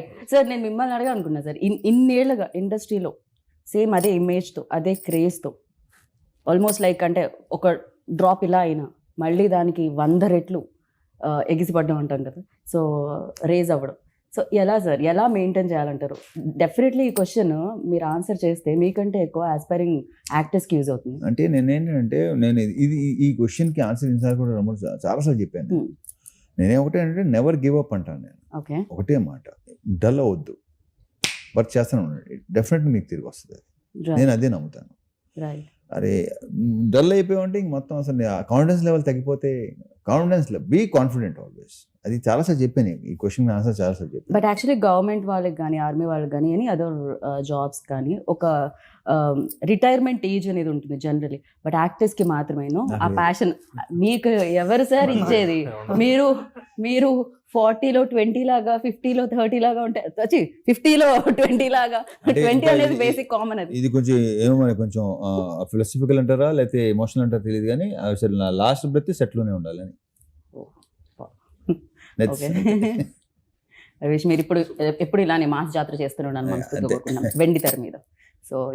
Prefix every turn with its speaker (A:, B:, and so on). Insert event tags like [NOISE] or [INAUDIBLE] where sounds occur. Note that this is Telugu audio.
A: సార్ నేను మిమ్మల్ని అడగా అనుకున్నా సార్ ఇన్ ఇన్నేళ్ళుగా ఇండస్ట్రీలో సేమ్ అదే ఇమేజ్తో అదే క్రేజ్తో ఆల్మోస్ట్ లైక్ అంటే ఒక డ్రాప్ ఇలా అయినా మళ్ళీ దానికి వంద రెట్లు ఎగిసిపడ్డం అంటాం కదా. సో రేజ్ అవ్వడం. సో ఎలా సార్ ఎలా మెయింటైన్ చేయాలంటారు? డెఫినెట్లీ ఈ క్వశ్చన్ మీరు ఆన్సర్ చేస్తే మీకంటే ఎక్కువ ఆస్పైరింగ్ యాక్టర్స్కి యూజ్ అవుతుంది.
B: అంటే నేనేంటంటే నేను ఇది- ఈ క్వశ్చన్కి ఆన్సర్ ఇన్సార్ కూడా రమణ చా- చాలాసార్లు చెప్పాను.
A: Hmm.
B: నేనేమిటే అంటే నెవర్ గివ్ అప్ అంటాను నేను. ఒకటే మాట. డల్ అవ్వద్దు. వర్క్ చేస్తాను ఉండండి డెఫినెట్లీ మీకు తిరిగి వస్తుంది. నేను అదే నమ్ముతాను. అరే డల్ అయిపోయామంటే ఇంక మొత్తం అసలు కాన్ఫిడెన్స్ లెవెల్ తగ్గిపోతే కాన్ఫిడెన్స్ బీ కాన్ఫిడెంట్ ఆల్వేస్ అది చాలాసార్లు చెప్పాను. ఈ క్వశ్చన్ ఆన్సర్ చాలాసార్లు చెప్పాను.
A: బట్ యాక్చువల్లీ గవర్నమెంట్ వాళ్ళకి కానీ ఆర్మీ వాళ్ళకి కానీ ఎనీ అదర్ జాబ్స్ కానీ ఒక రిటైర్మెంట్ ఏజ్ అనేది ఉంటుంది జనరలీ. బట్ యాక్టర్స్కి మాత్రమేను ఆ. ప్యాషన్ మీకు ఎవరు సార్ ఇచ్చేది? మీరు మీరు ఫార్టీలో ట్వంటీ లాగా ఫిఫ్టీలో థర్టీ లాగా ఉంటాయి వచ్చి ఫిఫ్టీలో ట్వంటీ లాగా ట్వంటీ అనేది బేసిక్ కామన్ అది.
B: ఇది కొంచెం ఏమో కొంచెం ఫిలాసఫికల్ అంటారా లేకపోతే ఎమోషనల్ అంటారా తెలియదు కానీ అసలు నా లాస్ట్ బ్రెత్ సెట్లోనే ఉండాలని. [LAUGHS] [LAUGHS]
A: రవీష్ మీరు ఇప్పుడు ఎప్పుడు ఇలానే మాస్ జాతర చేస్తున్నాను వెండి తెర మీద. సో